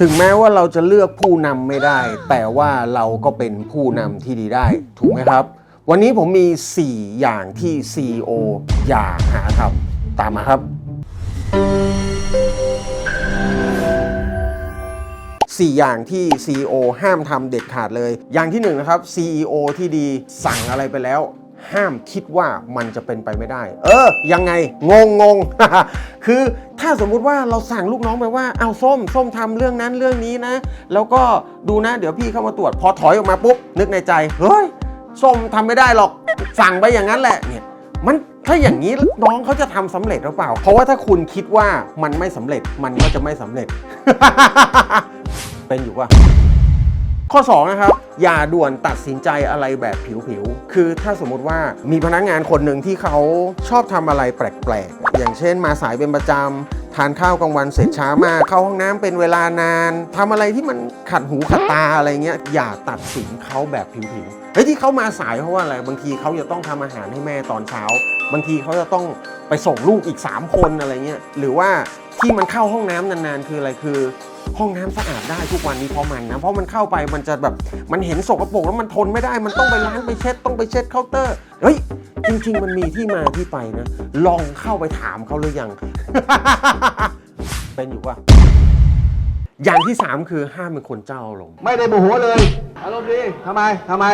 ถึงแม้ว่าเราจะเลือกผู้นำไม่ได้ แต่ว่าเราก็เป็นผู้นำที่ดีได้ ถูกไหมครับ วันนี้ผมมี 4 อย่างที่ CEO อย่าหาทำตามมาครับ 4 อย่างที่ CEO ห้ามทำเด็ดขาดเลย อย่างที่หนึ่งนะครับ CEO ที่ดีสั่งอะไรไปแล้ว ห้ามคิดว่ามันจะเป็นไปไม่ได้ เออ ยังไง งงงง คือถ้าสมมุติว่าเราสั่งลูกน้องไปว่า เอาส้ม ส้มทำเรื่องนั้นเรื่องนี้นะ แล้วก็ดูนะ เดี๋ยวพี่เข้ามาตรวจ พอถอยออกมาปุ๊บ นึกในใจ เฮ้ย ส้มทำไม่ได้หรอก สั่งไปอย่างนั้นแหละ เนี่ย มันถ้าอย่างนี้น้องเขาจะทำสำเร็จหรือเปล่า เพราะว่าถ้าคุณคิดว่ามันไม่สำเร็จ มันก็จะไม่สำเร็จ เป็นอยู่ว่า ข้อ2นะครับ อย่าด่วนตัดสินใจอะไรแบบผิวๆ คือถ้าสมมุติว่ามีพนักงานคนหนึ่งที่เขาชอบทำอะไรแปลกๆ อย่างเช่นมาสายเป็นประจำทานข้าวกลางวันเสร็จช้ามาก เข้าห้องน้ำเป็นเวลานานทำอะไรที่มันขัดหูขัดตาอะไรเงี้ย อย่าตัดสินเขาแบบผิวๆ เฮ้ยที่เขามาสายเพราะว่าอะไร บางทีเขาจะต้องทำอาหารให้แม่ตอนเช้า บางทีเขาจะต้องไปส่งลูกอีก 3 คนอะไรเงี้ย หรือว่าที่มันเข้าห้องน้ำนานๆ คืออะไรคือ ห้องน้ำสะอาดได้ทุกวันนี้เพราะมันนะ เพราะมันเข้าไปมันจะแบบมันเห็นสกปรกแล้วมันทนไม่ได้ มันต้องไปล้างไปเช็ดต้องไปเช็ดเคาน์เตอร์ เฮ้ยจริงๆ มันมีที่มาที่ไปนะ ลองเข้าไปถามเขาหรือยัง เป็นอยู่ว่าอย่างที่ 3 คือห้ามเป็นคนเจ้าอารมณ์ไม่ได้โมโหเลยอารมณ์ดีทำไมทำไม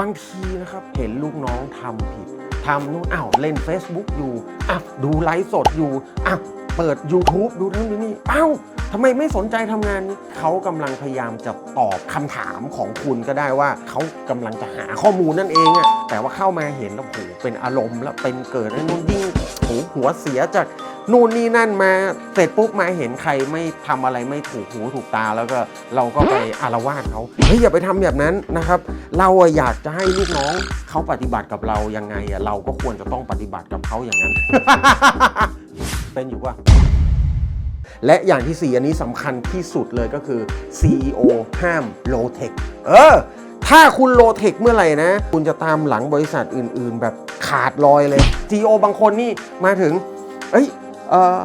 บางทีนะครับ เห็นลูกน้องทำผิดทำนู่นอ้าวเล่น Facebook อยู่อะดูไลฟ์สดอยู่อะเปิด YouTube ดูทั้งนี้นี่อ้าว ทำไมไม่สนใจทำงานนี้เขากำลังพยายามจะตอบคำถามของคุณก็ได้ว่าเขากำลังจะหาข้อมูลนั่นเองอะแต่ว่าเข้ามาเห็นแล้วโหเป็นอารมณ์แล้วเป็นเกิดไอ้นู่นยิ่งโหหัวเสียจากนู่นนี่นั่นมาเสร็จปุ๊บมาเห็นใครไม่ทำอะไรไม่ถูกหูถูกตาแล้วก็เราก็ไปอารวาสเขาเฮ้ยอย่าไปทำแบบนั้นนะครับ เราอะอยากจะให้ลูกน้องเขาปฏิบัติกับเรายังไงอะเราก็ควรจะต้องปฏิบัติกับเขาอย่างนั้น เป็นอยู่ว่า และอย่างที่ 4 อันนี้สำคัญที่สุดเลยก็คือ CEO ห้าม low tech เออ ถ้าคุณ low tech เมื่อไหร่นะ คุณจะตามหลังบริษัทอื่นๆ แบบขาดลอยเลย CEO บางคนนี่มาถึง เอ้ยเออ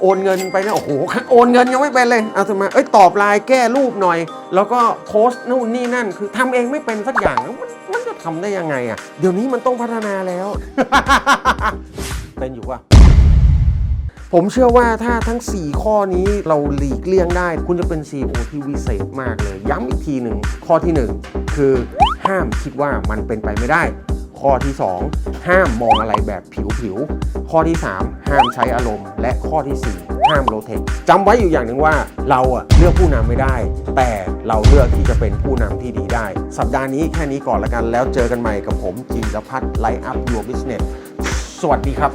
โอนเงินไปนะโอ้โหโอนเงินยังไม่เป็นเลยเอาทำไมเอ้ยตอบไลน์แก้รูปหน่อย แล้วก็โพสต์นู่นนี่นั่น คือทำเองไม่เป็นสักอย่างมันจะทำได้ยังไงอะเดี๋ยวนี้มันต้องพัฒนาแล้ว ผมเชื่อว่าถ้าทั้ง 4 ข้อนี้เราหลีกเลี่ยงได้ คุณจะเป็น CEO ที่วิเศษมากเลย ย้ำอีกทีหนึ่งข้อที่ 1 คือห้ามคิดว่ามันเป็นไปไม่ได้ ข้อที่ 2 ห้ามมองอะไรแบบผิวๆข้อที่ 3 ห้ามใช้อารมณ์ และข้อที่ 4 ห้ามโลเทคจำไว้อยู่อย่างหนึ่งว่าเราอะเลือกผู้นำไม่ได้ แต่เราเลือกที่จะเป็นผู้นำที่ดีได้ สัปดาห์นี้แค่นี้ก่อนละกันแล้วเจอกันใหม่กับผมจีรพัฒน์ไลฟ์อัพยูบิสเนสสวัสดีครับ